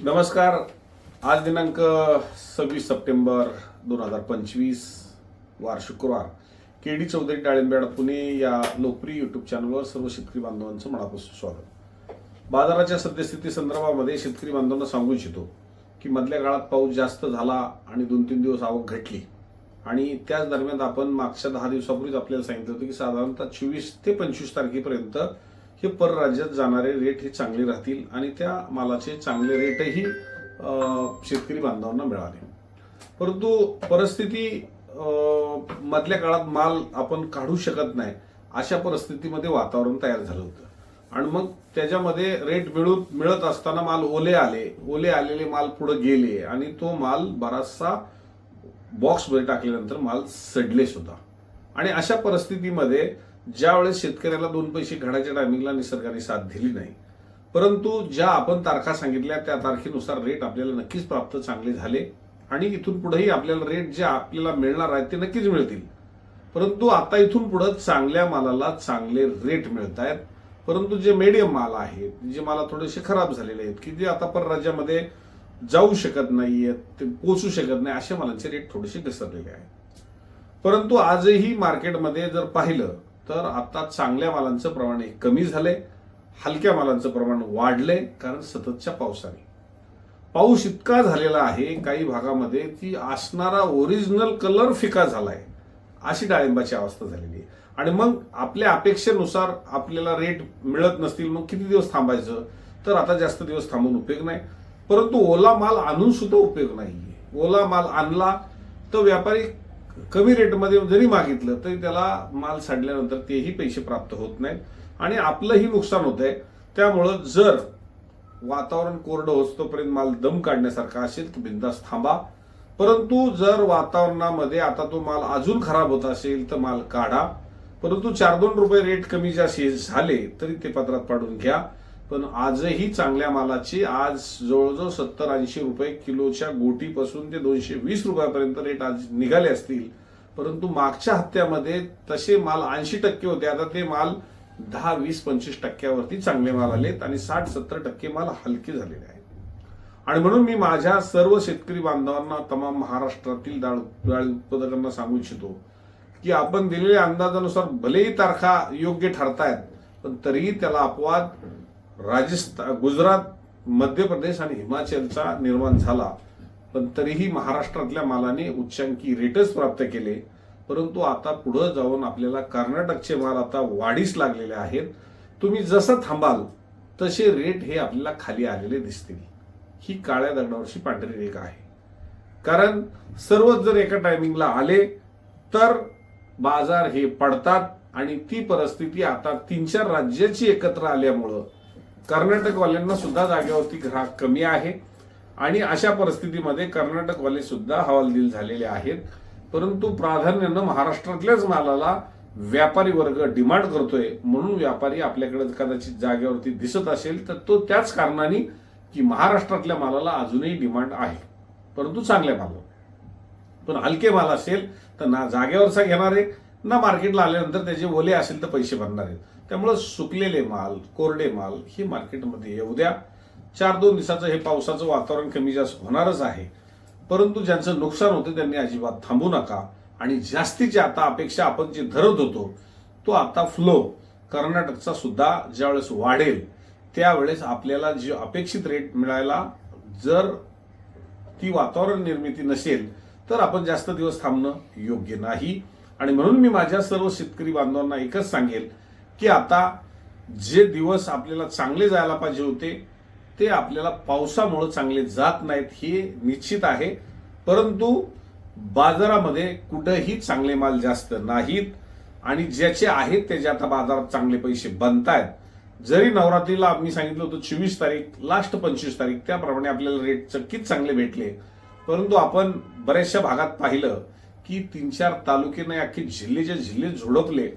नमस्कार. आज दिनांक सव्वीस सप्टेंबर दोन हजार पंचवीस वार शुक्रवार. के डी चौधरी डाळिंबेड पुणे या लोकप्रिय यूट्यूब चॅनलवर सर्व शेतकरी बांधवांचं मनापासून स्वागत. बाजाराच्या सद्यस्थिती संदर्भामध्ये शेतकरी बांधवांना सांगू इच्छितो की मधल्या काळात पाऊस जास्त झाला आणि दोन तीन दिवस आवक घटली. आणि त्याच दरम्यान आपण मागच्या दहा दिवसापूर्वीच आपल्याला सांगितलं होतं की साधारणतः चोवीस ते पंचवीस तारखेपर्यंत हे परराज्यात जाणारे रेट हे चांगले राहतील आणि त्या मालाचे चांगले रेटही शेतकरी बांधवांना मिळाले. परंतु परिस्थिती मधल्या काळात माल आपण काढू शकत नाही अशा परिस्थितीमध्ये वातावरण तयार झालं होतं. आणि मग त्याच्यामध्ये रेट मिळून मिळत असताना माल ओले आले ओले आलेले माल पुढे गेले आणि तो माल बराचसा बॉक्समध्ये टाकल्यानंतर माल सडले सुद्धा आणि अशा परिस्थितीमध्ये ज्यावेळेस शेतकऱ्याला दोन पैसे घडाच्या टायमिंगला निसर्गाने साथ दिली नाही परंतु ज्या आपण तारखा सांगितल्या त्या तारखेनुसार रेट आपल्याला नक्कीच प्राप्त चांगले झाले आणि इथून पुढेही आपल्याला रेट जे आपल्याला मिळणार आहेत ते नक्कीच मिळतील. परंतु आता इथून पुढे चांगल्या मालाला चांगले रेट मिळत आहेत. परंतु जे मीडियम माल आहेत जे माला थोडेसे खराब झालेले आहेत की जे आता परराज्यामध्ये जाऊ शकत नाहीयेत ते पोचू शकत नाही अशा मालांचे रेट थोडेसे घसरलेले आहेत. परंतु आजही मार्केटमध्ये जर पाहिलं तर आता चांगल्या मालांचं प्रमाण हे कमी झालंय. हलक्या मालांचं प्रमाण वाढलंय कारण सततच्या पावसाने. पाऊस इतका झालेला आहे काही भागामध्ये की असणारा ओरिजिनल कलर फिका झालाय. अशी डाळिंबाची अवस्था झालेली आहे. आणि मग आपल्या अपेक्षेनुसार आपल्याला रेट मिळत नसतील मग किती दिवस थांबायचं? तर आता जास्त दिवस थांबून उपयोग नाही. परंतु ओला माल आणून सुद्धा उपयोग नाही ओला माल आणला तर व्यापारी कमी रेटमध्ये जरी मागितलं तरी त्याला माल सडल्यानंतर तेही पैसे प्राप्त होत नाहीत. आणि आपलंही नुकसान होत आहे त्यामुळं जर वातावरण कोरडं होतोपर्यंत माल दम काढण्यासारखा असेल तर बिंदास थांबा. परंतु जर वातावरणामध्ये आता तो माल अजून खराब होत असेल तर माल काढा. परंतु चार दोन रुपये रेट कमी जास्त झाले तरी ते पत्रात पाडून घ्या. पण आजही चांगल्या मालाची आज जवळजवळ सत्तर ऐंशी रुपये किलोच्या गोटीपासून ते दोनशे वीस रुपयापर्यंत रेट आज निघाले असतील. परंतु मागच्या हप्त्यामध्ये तसे माल ऐंशी टक्के होते. आता ते माल दहा वीस पंचवीस टक्क्यावरती चांगले माल आलेत आणि साठ सत्तर टक्के माल हलके झालेले आहेत. आणि म्हणून मी माझ्या सर्व शेतकरी बांधवांना तमाम महाराष्ट्रातील डाळ डाळ उत्पादकांना सांगू इच्छितो की आपण दिलेल्या अंदाजानुसार भलेही तारखा योग्य ठरतायत पण तरीही त्याला अपवाद राजस्थान गुजरात मध्य प्रदेश आणि हिमाचलचा निर्माण झाला. पण तरीही महाराष्ट्रातल्या मालाने उच्चांकी रेटच प्राप्त केले. परंतु आता पुढं जाऊन आपल्याला कर्नाटकचे माल आता वाढीस लागलेले आहेत. तुम्ही जसं थांबाल तसे रेट हे आपल्याला खाली आलेले दिसतील. ही काळ्या दगडावरची पांढरी रेखा आहे. कारण सर्वच जर एका टायमिंगला आले तर बाजार हे पडतात आणि ती परिस्थिती आता तीन चार राज्याची एकत्र आल्यामुळं कर्नाटकवाल्यांना सुद्धा जागेवरती ग्राहक कमी आहे. आणि अशा परिस्थितीमध्ये कर्नाटकवाले सुद्धा हवालदिल झालेले आहेत. परंतु प्राधान्यानं महाराष्ट्रातल्याच मालाला व्यापारी वर्ग डिमांड करतोय म्हणून व्यापारी आपल्याकडे कदाचित जागेवरती दिसत असेल तर तो त्याच कारणाने की महाराष्ट्रातल्या मालाला अजूनही डिमांड आहे. परंतु चांगल्या मालाला पण हलके माल असेल तर ना जागेवरचा घेणार आहे ना मार्केटला आल्यानंतर त्याचे ओले असेल तर पैसे भरणार आहेत. त्यामुळं सुकलेले माल कोरडे माल हे मार्केटमध्ये येऊ द्या. चार दोन दिवसाचं हे पावसाचं वातावरण कमी जास्त होणारच आहे. परंतु ज्यांचं नुकसान होतं त्यांनी अजिबात थांबू नका. आणि जास्तीची आता अपेक्षा आपण जे धरत होतो तो आता फ्लो कर्नाटकचा सुद्धा ज्यावेळेस वाढेल त्यावेळेस आपल्याला जे अपेक्षित रेट मिळायला जर ती वातावरण निर्मिती नसेल तर आपण जास्त दिवस थांबणं योग्य नाही. आणि म्हणून मी माझ्या सर्व शेतकरी बांधवांना एकच सांगेल की आता जे दिवस आपल्याला चांगले जायला पाहिजे होते ते आपल्याला पावसामुळं चांगले जात नाहीत हे निश्चित आहे. परंतु बाजारामध्ये कुठंही चांगले माल जास्त नाहीत आणि ज्याचे आहेत त्याचे आता बाजारात चांगले पैसे बनतायत. जरी नवरात्रीला मी सांगितलं होतं चोवीस तारीख लास्ट पंचवीस तारीख त्याप्रमाणे आपल्याला रेट चक्कीच चांगले भेटले. परंतु आपण बऱ्याचशा भागात पाहिलं की तीन चार तालुके नाही अख्खे जिल्ह्याच्या जिल्हे झोडपले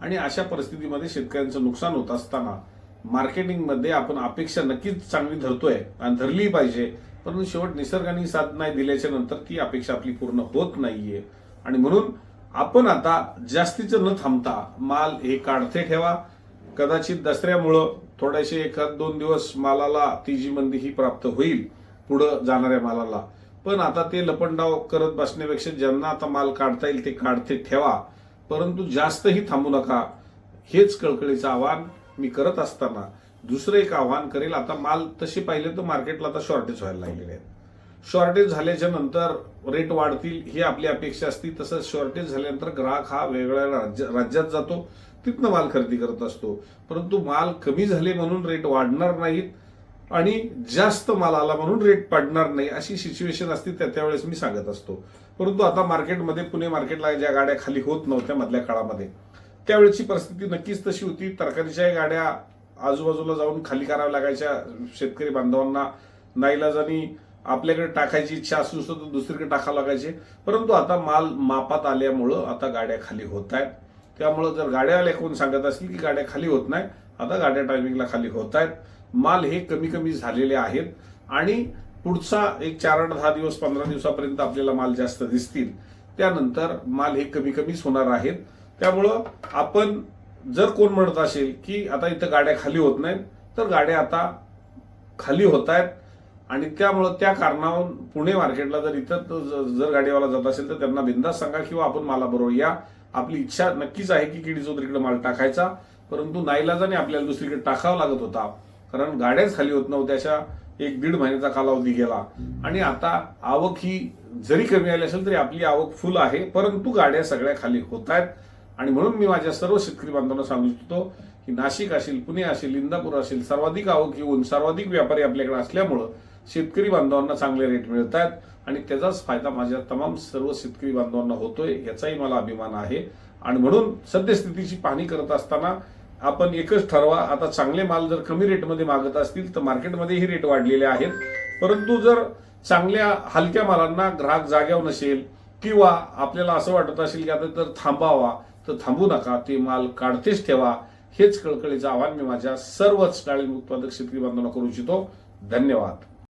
आणि अशा परिस्थितीमध्ये शेतकऱ्यांचं नुकसान होत असताना मार्केटिंगमध्ये आपण अपेक्षा नक्कीच चांगली धरतोय आणि धरली पाहिजे परंतु शेवट निसर्गाने साथ नाही दिल्याच्या नंतर ती अपेक्षा आपली पूर्ण होत नाहीये. आणि म्हणून आपण आता जास्तीचं न थांबता माल हे काढते ठेवा. कदाचित दसऱ्यामुळं थोडेसे एखाद दोन दिवस मालाला ती मंदी ही प्राप्त होईल पुढं जाणाऱ्या मालाला. पण आता ते लपंडाव करत बसण्यापेक्षा ज्यांना आता माल काढता येईल ते काढते ठेवा. परंतु जास्तही थांबू नका. हेच कळकळीचं आव्हान मी करत असताना. दुसरं एक आव्हान करेल आता माल तसे पाहिले तर मार्केटला आता शॉर्टेज व्हायला लागलेले आहेत. शॉर्टेज झाल्याच्यानंतर रेट वाढतील ही आपली अपेक्षा असती. तसंच शॉर्टेज झाल्यानंतर ग्राहक हा वेगळ्या राज्य राज्यात जातो तिथनं माल खरेदी करत असतो. परंतु माल कमी झाले म्हणून रेट वाढणार नाहीत. आणि जास्त माल आला म्हणून रेट पडणार नाही अशी सिच्युएशन असते त्या त्यावेळेस मी सांगत असतो. परंतु आता मार्केटमध्ये पुणे मार्केटला ज्या गाड्या खाली होत नव्हत्या मधल्या काळामध्ये त्यावेळेची परिस्थिती नक्कीच तशी होती. तरकारीच्या गाड्या आजूबाजूला जाऊन खाली कराव्या लागायच्या शेतकरी बांधवांना नाईलाजानी आपल्याकडे टाकायची इच्छा असू असतो तर दुसरीकडे टाकावं लागायचे. परंतु आता माल मापात आल्यामुळं आता गाड्या खाली होत आहेत. त्यामुळं जर गाड्यावाले कोण सांगत असतील की गाड्या खाली होत नाही आता गाड्या टायमिंगला खाली होत आहेत. माल हे कमी कमी झालेले आहेत आणि पुढचा एक चार आठ दहा दिवस पंधरा दिवसापर्यंत आपल्याला माल जास्त दिसतील. त्यानंतर माल हे कमी कमीच होणार आहेत. त्यामुळं आपण जर कोण म्हणत असेल की आता इथं गाड्या खाली होत नाहीत तर गाड्या आता खाली होत आहेत. आणि त्यामुळं त्या कारणावरून पुणे मार्केटला जर इथं जर गाडीवाला जात असेल तर त्यांना बिंदास सांगा किंवा आपण मालाबरोबर या. आपली इच्छा नक्कीच आहे की किडी तिकडे माल टाकायचा. परंतु नाईलाजाने आपल्याला दुसरीकडे टाकावा लागत होता. कारण गाड्याच खाली होत नव्हत्या अशा एक दीड महिन्याचा कालावधी गेला. आणि आता आवक ही जरी कमी आली असेल तरी आपली आवक फुल आहे परंतु गाड्या सगळ्या खाली होत आहेत आणि म्हणून मी माझ्या सर्व शेतकरी बांधवांना सांगू इच्छितो की नाशिक असेल पुणे असेल इंदापूर असेल सर्वाधिक आवक येऊन सर्वाधिक व्यापारी आपल्याकडे असल्यामुळं शेतकरी बांधवांना चांगले रेट मिळत आहेत आणि त्याचाच फायदा माझ्या तमाम सर्व शेतकरी बांधवांना होतोय याचाही मला अभिमान आहे. आणि म्हणून सद्यस्थितीची पाहणी करत असताना आपण एकच ठरवा. आता चांगले माल जर कमी रेटमध्ये मागत असतील तर मार्केटमध्येही रेट वाढलेले आहेत. परंतु जर चांगल्या हलक्या मालांना ग्राहक जाग्यावर नसेल किंवा आपल्याला असं वाटत असेल की आता तर थांबावा तर थांबू नका ते माल काढतेच ठेवा. हेच कळकळीचं आव्हान मी माझ्या सर्वच डाळिंब उत्पादक शेतकरी बांधवांना करू इच्छितो. धन्यवाद.